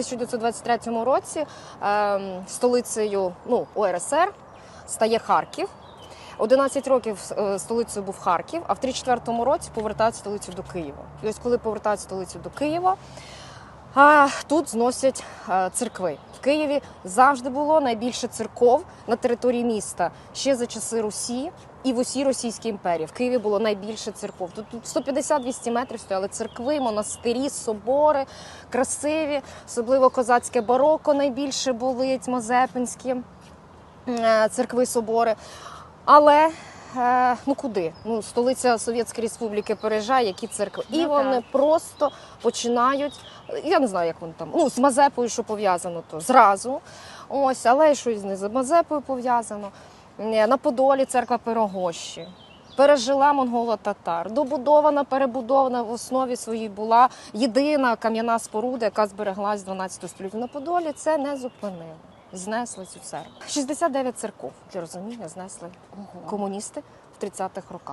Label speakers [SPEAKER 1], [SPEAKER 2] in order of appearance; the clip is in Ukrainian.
[SPEAKER 1] 1923 році ем, столицею ну, УРСР стає Харків. 11 років е, столицею був Харків, а в 34 році повертають столицю до Києва. І ось коли повертають столицю до Києва, а тут зносять е, церкви. В Києві завжди було найбільше церков на території міста ще за часи Русі і в усій Російській імперії. В Києві було найбільше церков. Тут, тут 150-200 метрів стояли церкви, монастирі, собори, красиві, особливо козацьке бароко найбільше були Мазепинські е, церкви, собори. Але ну куди? Ну, столиця Совєтської Республіки переїжджає, які церкви. І
[SPEAKER 2] Ну,
[SPEAKER 1] вони просто починають. Я не знаю, як вони там. Ну, з Мазепою, що пов'язано, то зразу. Ось, але щось не з Мазепою пов'язано. Е, На Подолі церква Пирогощі. Пережила монголо-татар, добудована, перебудована в основі своїй була єдина кам'яна споруда, яка збереглась з 12 століття. На Подолі це не зупинило. Знесли цю церкву. 69 церков для розуміння знесли комуністи в 30-х роках.